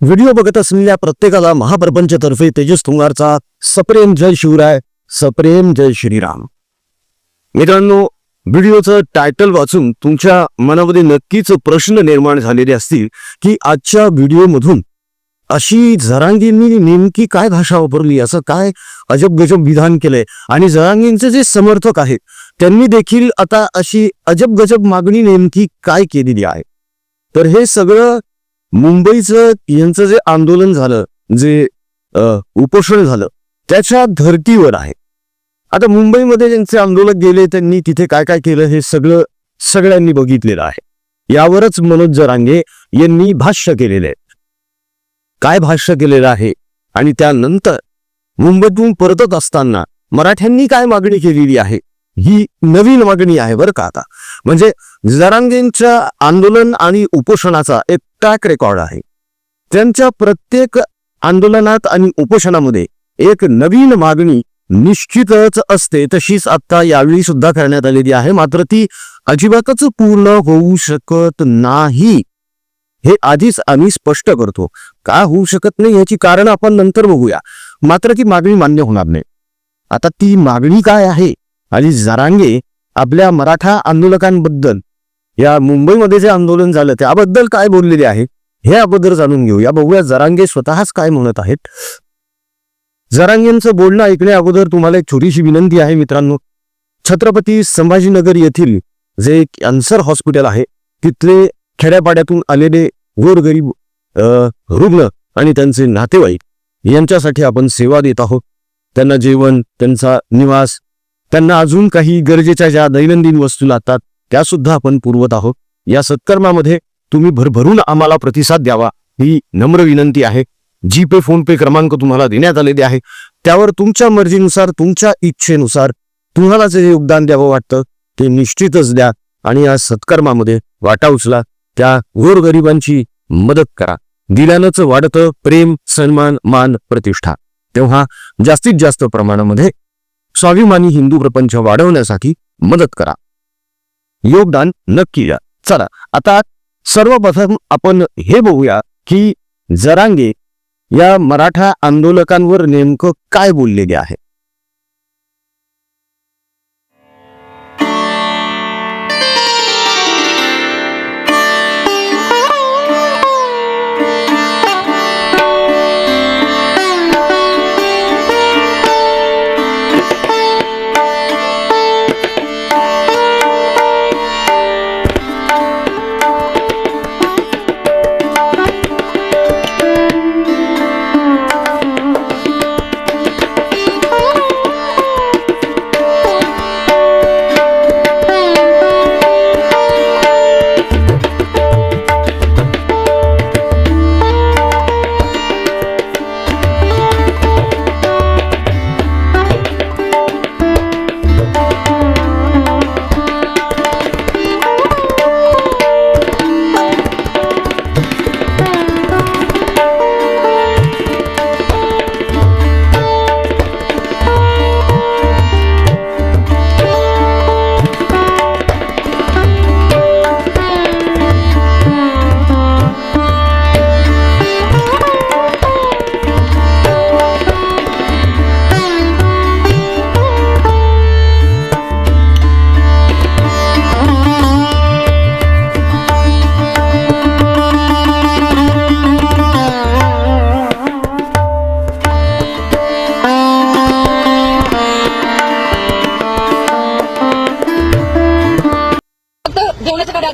Video बघत असलेल्या प्रत्येकाला महाप्रपंचतर्फे तेजस तुंगारचा सप्रेम जय शिवराय सप्रेम जय श्रीराम. मित्रांनो व्हिडिओचं टायटल वाचून तुमच्या मनामध्ये नक्कीच प्रश्न निर्माण झालेले असतील की आजच्या व्हिडिओमधून अशी जरांगींनी नेमकी काय भाषा वापरली असं काय अजब गजब विधान केलंय आणि जरांगींचे जे समर्थक आहेत त्यांनी देखील आता अशी अजब गजब मागणी नेमकी काय केलेली आहे? तर हे सगळं मुंबईचं यांचं जे आंदोलन झालं जे उपोषण झालं त्याच्या धर्तीवर आहे. आता मुंबईमध्ये ज्यांचे आंदोलक गेले त्यांनी तिथे काय काय केलं हे सगळं सगळ्यांनी बघितलेलं आहे. यावरच मनोज जरांगे यांनी भाष्य केलेले आहे. काय भाष्य केलेलं आहे? आणि त्यानंतर मुंबईतून परतत असताना मराठ्यांनी काय मागणी केलेली आहे? ही नवीन मागणी आहे बरं का आता. म्हणजे जरांगेंच्या आंदोलन आणि उपोषणाचा एक ट्रॅक रेकॉर्ड आहे. त्यांच्या प्रत्येक आंदोलनात आणि उपोषणामध्ये एक नवीन मागणी निश्चितच असते. तशीच आता यावेळी सुद्धा करण्यात आलेली आहे. मात्र ती अजिबातच पूर्ण होऊ शकत नाही. हे आधीच आम्ही स्पष्ट करतो. का होऊ शकत नाही याची कारण आपण नंतर बघूया. मात्र ती मागणी मान्य होणार नाही. आता ती मागणी काय आहे? आणि जरांगे आपल्या मराठा आंदोलकांबद्दल या मुंबईमध्ये जे आंदोलन झालं त्याबद्दल काय बोललेले आहे हे अगोदर जाणून घेऊया बघूया जरांगे स्वतःच काय म्हणत आहेत. जरांगेंचं बोलणं ऐकण्या अगोदर तुम्हाला एक छोटीशी विनंती आहे मित्रांनो. छत्रपती संभाजीनगर येथील जे कॅन्सर हॉस्पिटल आहे तिथले खेड्यापाड्यातून आलेले गोरगरीब रुग्ण आणि त्यांचे नातेवाईक यांच्यासाठी आपण सेवा देत आहोत. त्यांना जेवण त्यांचा निवास त्यांना अजून काही गरजेच्या ज्या दैनंदिन वस्तू लागतात त्यासुद्धा आपण पुरवत आहोत. या सत्कर्मामध्ये तुम्ही भरभरून आम्हाला प्रतिसाद द्यावा ही नम्र विनंती आहे. जीपे फोन पे क्रमांक तुम्हाला देण्यात आलेले आहे. त्यावर तुमच्या मर्जीनुसार तुमच्या इच्छेनुसार तुम्हाला जे योगदान द्यावं वाटतं ते निश्चितच द्या आणि या सत्कर्मामध्ये वाटा उचला. त्या गोरगरिबांची मदत करा. दिल्यानंच वाढतं प्रेम सन्मान मान प्रतिष्ठा. तेव्हा जास्तीत जास्त प्रमाणामध्ये स्वाभिमानी हिंदू प्रपंच वाढवण्यासाठी मदत करा. योगदान नक्की द्या. चला आता सर्वप्रथम आपण हे बघूया की जरांगे या मराठा आंदोलकांवर नेमकं काय बोललेले आहे.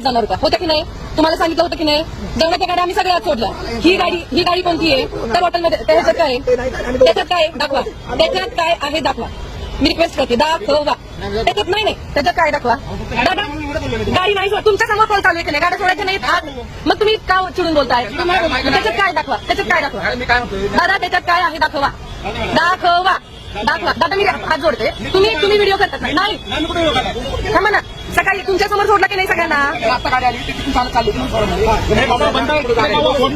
जाणार होत्या. होत्या की नाही? तुम्हाला सांगितलं होतं की नाही? जेवणाच्या गाड्या आम्ही सगळ्यात सोडल्या. ही गाडी ही गाडी कोणती आहे? त्या हॉटेलमध्ये त्याच्यात काय आहे? त्याच्यात काय आहे? दाखवा. त्याच्यात काय आहे? दाखवा. मी रिक्वेस्ट करते. दाखवा. त्याच्यात नाही नाही. त्याच्यात काय दाखवा. दादा गाडी नाही तुमच्यासमोर कोण चालू आहे की नाही? गाड्या सोडायच्या नाहीत मग तुम्ही का चिडून बोलताय? त्याच्यात काय दाखवा. त्याच्यात काय दाखवा. दादा त्याच्यात काय आहे? दाखवा. दाखवा. दाखवा. दादा मी हात जोडते. तुम्ही तुम्ही व्हिडिओ करतात नाही. थांबा ना. सकाळी तुमच्यासमोर सोडला की नाही सगळ्यांना? गाडी आली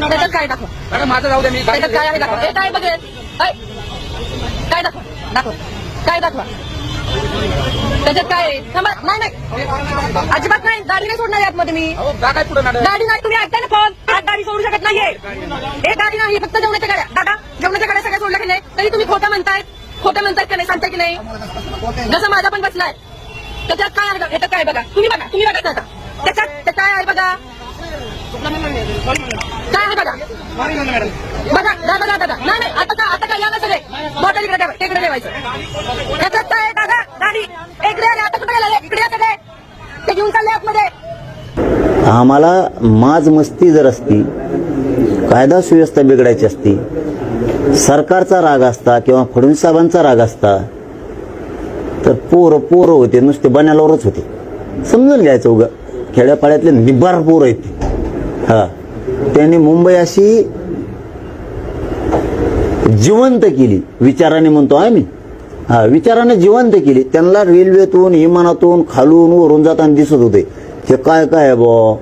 त्याच्यात काय दाखव? माझं जाऊ दे मी त्याच्यात काय आहे दाखवा हे काय बघेल काय दाखवा? दाखवा. काय दाखवा? त्याच्यात काय नाही नाही. अजिबात नाही. गाडी नाही सोडणार आतमध्ये मी. गाडी नाही तुम्ही ऐकताय ना फोन आज गाडी सोडू शकत नाहीये. एक गाडी नाही. फक्त जेवणाच्या गाड्या. दादा जेवणाच्या गाड्या सगळ्या सोडल्या की नाही? तरी तुम्ही खोटं म्हणताय. खोटं म्हणताय का नाही? सांगताय की नाही? जसं माझा पण बसलाय. त्याच्यात काय आहे बघा? याच्यात काय बघा? तुम्ही बघा तुम्ही बघा त्याचा. त्याच्यात ते काय आहे बघा? काय आहे बघा? बघा दादा दादा दादा नाही नाही आता का आता काय या ना सगळे? बॉटल इकडे ठेवा, इकडे ठेवायचं. त्याच्यात काय आहे दादा? गाडी. इकडे आले आता कुठे गेला? इकडे सगळे. ते घेऊन चालले आतमध्ये. आम्हाला माज मस्ती जर असती कायदा सुव्यवस्था बिघडायची असती सरकारचा राग असता किंवा फडणवीस साहेबांचा राग असता तर पोरं पोरं होते नुसते बनायलावरच होते. समजून घ्यायचं उगा. खेड्यापाड्यातले निबार पोरं आहेत ते. हा. त्यांनी मुंबई अशी जिवंत केली. विचाराने म्हणतो आहे मी. हा विचाराने जिवंत केली. त्यांना रेल्वेतून विमानातून खालून वरून जाताना दिसत होते. हे काय काय आहे बॉ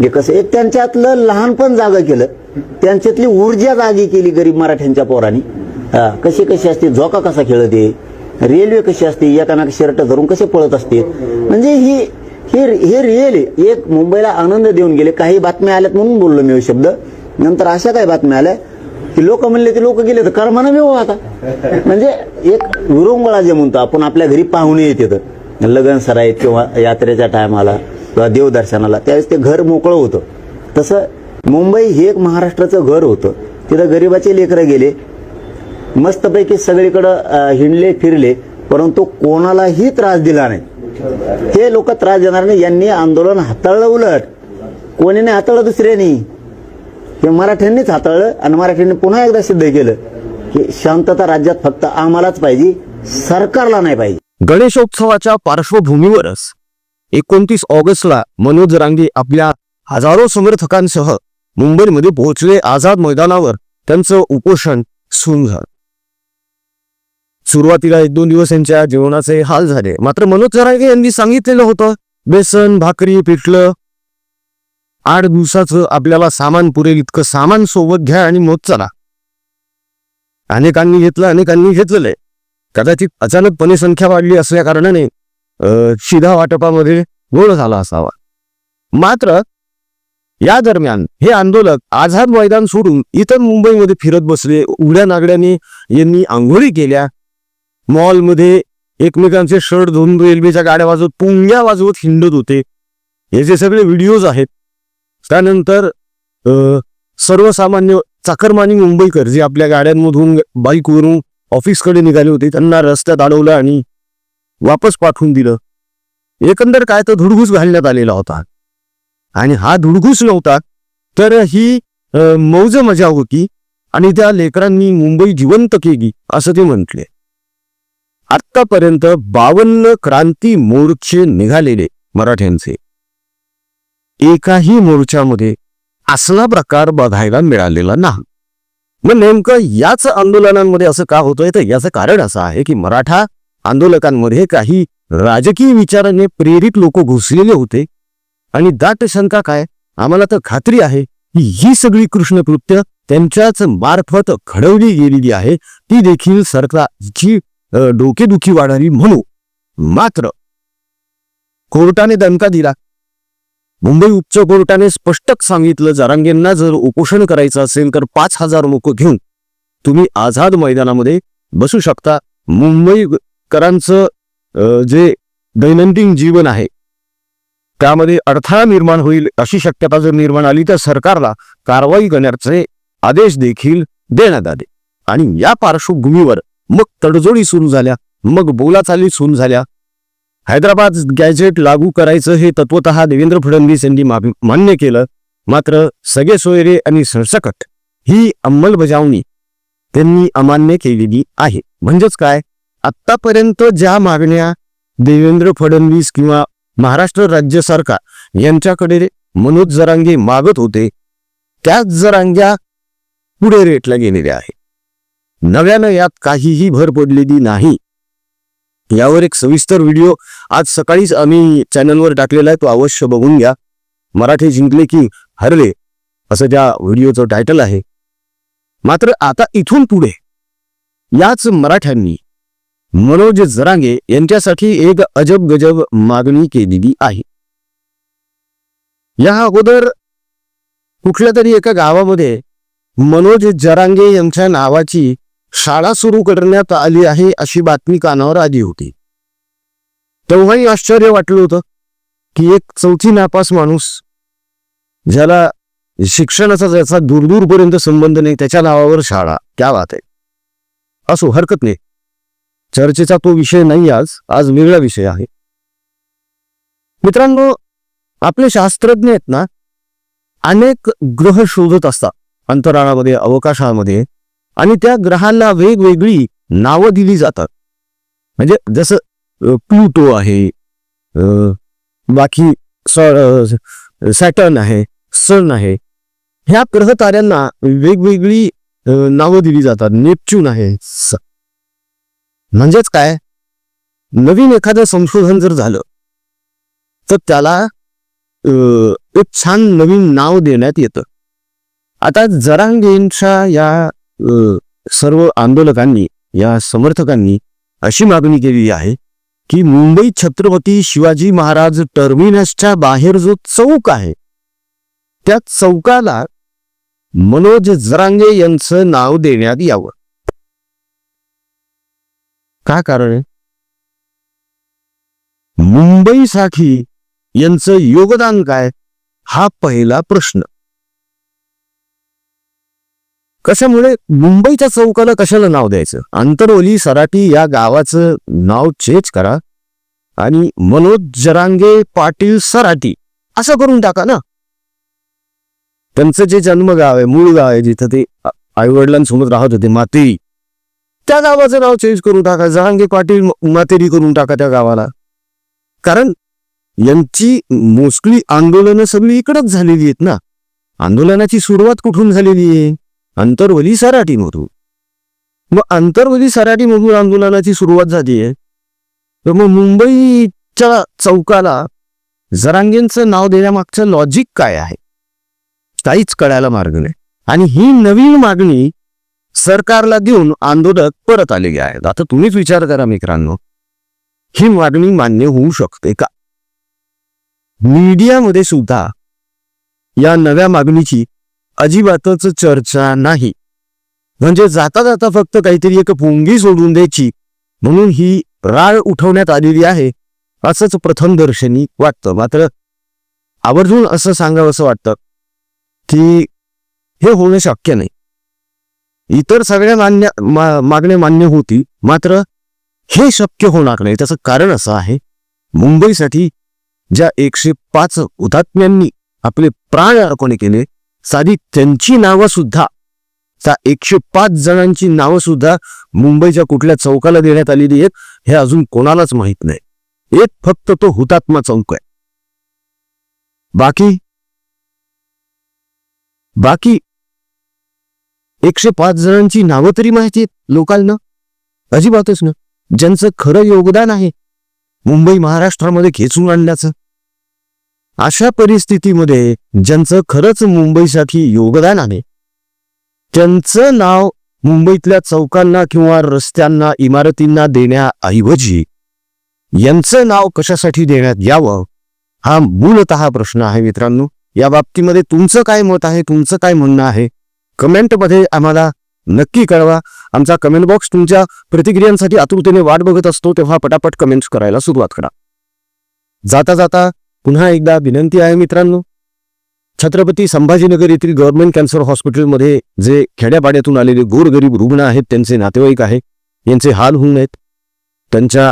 हे कसं? एक त्यांच्यातलं लहानपण जागा केलं. त्यांच्यातली ऊर्जा जागी केली गरीब मराठ्यांच्या पोरांनी. हा कशी कशी असते? झोका कसा खेळते? रेल्वे कशी असते एकामेक शर्ट धरून कसे पळत असते? म्हणजे ही हे हे रिअल एक मुंबईला आनंद देऊन गेले. काही बातम्या आल्यात म्हणून बोललो मी शब्द. नंतर अशा काही बातम्या आल्या की लोक म्हणले ते लोक गेले तर कर्मानं हो आता. म्हणजे एक विरंगुळा जे म्हणतो आपण आपल्या घरी पाहुणे येते तर लगन सराईत किंवा यात्रेच्या टायमाला किंवा देवदर्शनाला त्यावेळेस ते घर मोकळं होतं. तसं मुंबई हे एक महाराष्ट्राचं घर होतं. तिथं गरिबाचे लेकरं गेले मस्तपैकी सगळीकडं हिंडले फिरले परंतु कोणालाही त्रास दिला नाही. हे लोक त्रास देणार नाही. यांनी आंदोलन हाताळलं उलट. कोणी नाही हाताळलं दुसऱ्यानी. हे मराठ्यांनीच हाताळलं आणि मराठ्यांनी पुन्हा एकदा सिद्ध केलं की शांतता राज्यात फक्त आम्हालाच पाहिजे सरकारला नाही पाहिजे. गणेशोत्सवाच्या पार्श्वभूमीवरच एकोणतीस ऑगस्टला मनोज रांगे आपल्या हजारो समर्थकांसह मुंबईमध्ये पोहोचले आझाद मैदानावर त्यांचं उपोषण सुरू झालं. सुरुवातीला एक दोन दिवस यांच्या जेवणाचे हाल झाले. मात्र मनोज जरांगे यांनी सांगितलेलं होतं बेसन भाकरी पिठलं आठ दिवसाचं आपल्याला सामान पुरेल इतकं सामान सोबत घ्या आणि मग चला. अनेकांनी घेतलं अनेकांनी घेतलेलं आहे. कदाचित अचानकपणे संख्या वाढली असल्या कारणाने शिधा वाटपामध्ये गोळ झाला असावा. मात्र या दरम्यान हे आंदोलक आझाद मैदान सोडून इतर मुंबईमध्ये फिरत बसले. उघड्या नागड्याने यांनी आंघोळी केल्या. मॉलमध्ये एकमेकांचे शर्ट धुवून रेल्वेच्या गाड्या वाजवत पुंग्या वाजवत हिंडत होते. हे जे सगळे व्हिडिओज आहेत त्यानंतर सर्वसामान्य चाकरमानी मुंबईकर जे आपल्या गाड्यांमधून बाईकवरून ऑफिसकडे निघाले होते त्यांना रस्त्यात अडवलं आणि वापस पाठवून दिलं. एकंदर काय तर धुडघूस घालण्यात आलेला होता. आणि हा धुडघूस नव्हता तर ही मौज मजा होती आणि त्या लेकरांनी मुंबई जिवंत केली असं ते म्हटले. आतापर्यंत बावन्न क्रांती मोर्चे निघालेले मराठ्यांचे. एकाही मोर्चामध्ये असला प्रकार बघायला मिळालेला नाही. मग नेमकं याच आंदोलनांमध्ये असं का होतंय? तर याचं कारण असं आहे की मराठा आंदोलकांमध्ये काही राजकीय विचाराने प्रेरित लोक घुसलेले होते. आणि दाट शंका काय? आम्हाला तर खात्री आहे की ही सगळी कृष्णकृत्य त्यांच्याच मार्फत घडवली गेलेली आहे. ती देखील सरकारची डोकेदुखी वाढावी म्हणू. मात्र कोर्टाने दणका दिला. मुंबई उच्च कोर्टाने स्पष्टच सांगितलं जरांगेंना जर उपोषण करायचं असेल तर पाच हजार लोक घेऊन तुम्ही आझाद मैदानामध्ये बसू शकता. मुंबईकरांचं जे दैनंदिन जीवन आहे त्यामध्ये अडथळा निर्माण होईल अशी शक्यता जर निर्माण आली तर सरकारला कारवाई करण्याचे आदेश देखील देण्यात आले. आणि या पार्श्वभूमीवर मग तडजोडी सुरू झाल्या. मग बोलाचाली सुरू झाल्या. हैदराबाद गॅजेट लागू करायचं हे तत्वत देवेंद्र फडणवीस यांनी मान्य केलं. मात्र सगळे सोयरे आणि सरसकट ही अंमलबजावणी त्यांनी अमान्य केलेली आहे. म्हणजेच काय? आत्तापर्यंत ज्या मागण्या देवेंद्र फडणवीस किंवा महाराष्ट्र राज्य सरकार यांच्याकडे मनोज जरांगे मागत होते त्याच जरांग्या पुढे रेटला गेलेल्या आहेत. नव्यानं यात काहीही भर पडलेली नाही. यावर एक सविस्तर व्हिडिओ आज सकाळीच आम्ही चॅनलवर टाकलेला आहे तो अवश्य बघून घ्या. मराठी जिंकले की हरले असं त्या व्हिडिओचं टायटल आहे. मात्र आता इथून पुढे याच मराठ्यांनी मनोज जरांगे यांच्यासाठी एक अजब गजब मागणी केलेली आहे. या अगोदर कुठल्या तरी एका गावामध्ये मनोज जरांगे यांच्या नावाची शाळा सुरू करण्यात आली आहे अशी बातमी कानावर आली होती. तेव्हाही आश्चर्य वाटलं होतं की एक चौथी नापास माणूस ज्याला शिक्षणाचा ज्याचा दूरदूरपर्यंत संबंध नाही त्याच्या नावावर शाळा क्या बात आहे असो हरकत नाही. चर्चेचा तो विषय नाही आज आज वेगळा विषय आहे. मित्रांनो आपले शास्त्रज्ञ आहेत ना अनेक ग्रह शोधत असतात. अंतराळामध्ये अवकाशामध्ये आणि त्या ग्रहांना वेगवेगळी नावं दिली जातात. म्हणजे जसं प्लुटो आहे बाकी सॅटर्न आहे सन आहे ह्या ग्रह ताऱ्यांना वेगवेगळी नावं दिली जातात. नेपच्यून आहे स- म्हणजेच काय? नवीन एखादं संशोधन जर झालं तर त्याला एक छान नवीन नाव देण्यात येतं. आता जरांगेंच्या या सर्व आंदोलकांनी या समर्थकांनी अशी मागणी केली आहे की मुंबई छत्रपती शिवाजी महाराज टर्मिनसच्या बाहेर जो चौक आहे त्या चौकाला मनोज जरांगे यांचं नाव देण्यात यावं. का कारण आहे? मुंबईसाठी यांचं योगदान काय? हा पहिला प्रश्न. कशामुळे मुंबईच्या चौकाला कशाला नाव द्यायचं? अंतरोली सराटी या गावाचं नाव चेंज करा. आणि मनोज जरांगे पाटील सराटी असं करून टाका ना. त्यांचं जे जन्मगाव आहे मूळ गाव आहे जिथं ते आईवडिलांसोबत राहत होते मातेरी. त्या गावाचं नाव चेंज करून टाका. जरांगे पाटील मातेरी करून टाका त्या गावाला. कारण यांची मोस्टली आंदोलनं सगळी इकडंच झालेली आहेत ना. आंदोलनाची सुरुवात कुठून झालेली आहे? अंतर्वली सराटीमधून मग अंतर्वली सराटीमधून आंदोलनाची सुरुवात झाली आहे. तर मग मुंबईच्या चौकाला जरांगेंचं नाव देण्यामागचं लॉजिक काय आहे? काहीच कळायला मार्ग नाही. आणि ही नवीन मागणी सरकारला देऊन आंदोलक परत आलेले आहेत. आता तुम्हीच विचार करा मित्रांनो. ही मागणी मान्य होऊ शकते का? मीडियामध्ये सुद्धा या नव्या मागणीची अजिबातच चर्चा नाही. म्हणजे जाता जाता फक्त काहीतरी एक पोंगी सोडून द्यायची. म्हणून ही राळ उठवण्यात आलेली आहे असंच प्रथम दर्शनी वाटतं. मात्र आवर्जून असं सांगावं असं वाटतं की हे होणं शक्य नाही. इतर सगळ्या मान्य मा, मागण्या मान्य होती मात्र हे शक्य होणार नाही. त्याचं कारण असं आहे मुंबईसाठी ज्या एकशे पाच हुतात्म्यांनी आपले प्राण अर्पण केले साधी त्यांची नावं सुद्धा त्या एकशे पाच जणांची नावं सुद्धा मुंबईच्या कुठल्या चौकाला देण्यात आलेली आहेत हे अजून कोणालाच माहीत नाही. एक फक्त तो हुतात्मा चौक आहे. बाकी? बाकी? एकशे पाच जणांची नावं तरी माहिती आहेत लोकांना? अजिबातच ना. ज्यांचं खरं योगदान आहे मुंबई महाराष्ट्रामध्ये खेचून आणल्याचं अशा परिस्थितीमध्ये ज्यांचं खरंच मुंबईसाठी योगदान आहे त्यांचं नाव मुंबईतल्या चौकांना किंवा रस्त्यांना इमारतींना देण्याऐवजी यांचं नाव कशासाठी देण्यात यावं हा मूलतः प्रश्न आहे मित्रांनो. या बाबतीमध्ये तुमचं काय मत आहे तुमचं काय म्हणणं आहे कमेंटमध्ये आम्हाला नक्की कळवा. आमचा कमेंट बॉक्स तुमच्या प्रतिक्रियांसाठी आतुरतेने वाट बघत असतो तेव्हा पटापट कमेंट्स करायला सुरुवात करा. जाता जाता पुन्हा एकदा विनंती आहे मित्रांनो. छत्रपती संभाजीनगर येथील गव्हर्नमेंट कॅन्सर हॉस्पिटलमध्ये जे खेड्यापाड्यातून आलेले गोरगरीब रुग्ण आहेत त्यांचे नातेवाईक आहे यांचे हाल होऊ नयेत त्यांच्या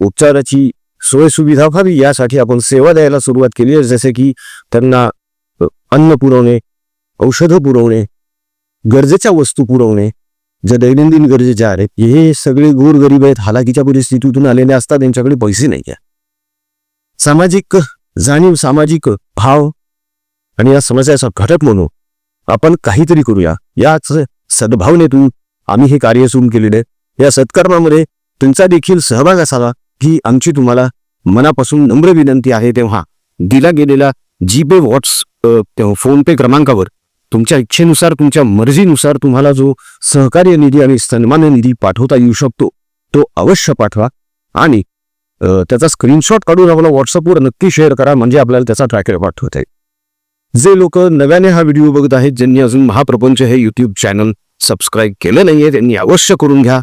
उपचाराची सोयसुविधा व्हावी यासाठी आपण सेवा द्यायला सुरुवात केली आहे. जसे की त्यांना अन्न पुरवणे औषधं पुरवणे गरजेच्या वस्तू पुरवणे ज्या दैनंदिन गरजेच्या आहेत हे सगळे गोरगरीब आहेत. हालाकीच्या परिस्थितीतून आलेले असतात त्यांच्याकडे पैसे नाही आहे सामाजिक जाणीव सामाजिक भाव आणि या समस्याचा घटक म्हणून आपण काहीतरी करूया. याच सद्भावनेतून आम्ही हे कार्य सुरू केलेले आहे. या सत्कर्मामध्ये तुमचा देखील सहभाग असावा ही आमची तुम्हाला मनापासून नम्र विनंती आहे तेव्हा दिला गेलेला जीपे व्हॉट्स फोनपे क्रमांकावर तुमच्या इच्छेनुसार तुमच्या मर्जीनुसार तुम्हाला जो सहकार्य निधी आणि सन्मान निधी पाठवता येऊ शकतो तो अवश्य पाठवा आणि त्याचा स्क्रीनशॉट काढून आम्हाला व्हॉट्सअपवर नक्की शेअर करा म्हणजे आपल्याला त्याचा ट्रॅक रेकॉर्ड ठेवता जे लोक नव्याने हा व्हिडिओ बघत आहेत ज्यांनी अजून महाप्रपंच हे यूट्यूब चॅनल सबस्क्राईब केलं नाहीये त्यांनी अवश्य करून घ्या.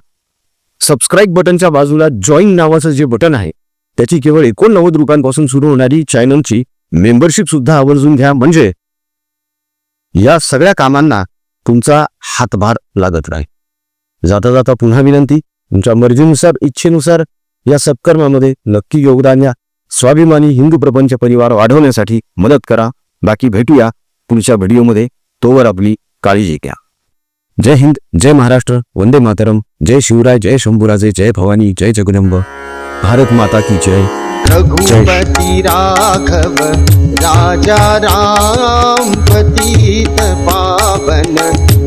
सबस्क्राईब बटनच्या बाजूला जॉईन नावाचं जे बटन आहे त्याची केवळ एकोणनव्वद रुपयांपासून सुरू होणारी चॅनलची मेंबरशिप सुद्धा आवर्जून घ्या. म्हणजे या सगळ्या कामांना तुमचा हातभार लागत राहील. जाता जाता पुन्हा विनंती तुमच्या मर्जीनुसार इच्छेनुसार या सत्कर्मामध्ये नक्की योगदान द्या. स्वाभिमानी हिंदू प्रपंच परिवार वाढवण्यासाठी मदत करा. बाकी भेटूया पुढच्या व्हिडिओमध्ये. तोवर आपली काळजी घ्या. जय हिंद जय महाराष्ट्र वंदे मातरम. जय शिवराय जय शंभूराजे जय भवानी जय जगदंब. भारत माता की जय. रघुपति राघव राजा राम पतित पावन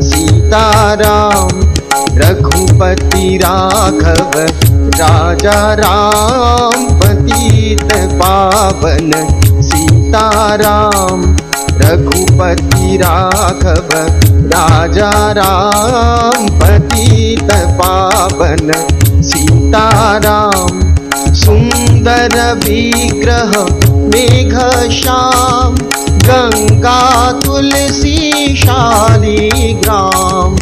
सीताराम पती राघव राजा राम पतित पावन सीताराम रघुपति राघव राजा राम पतित पावन सीताराम सुन्दर विग्रह मेघ श्याम गङ्गा तुलसी शालिग्राम।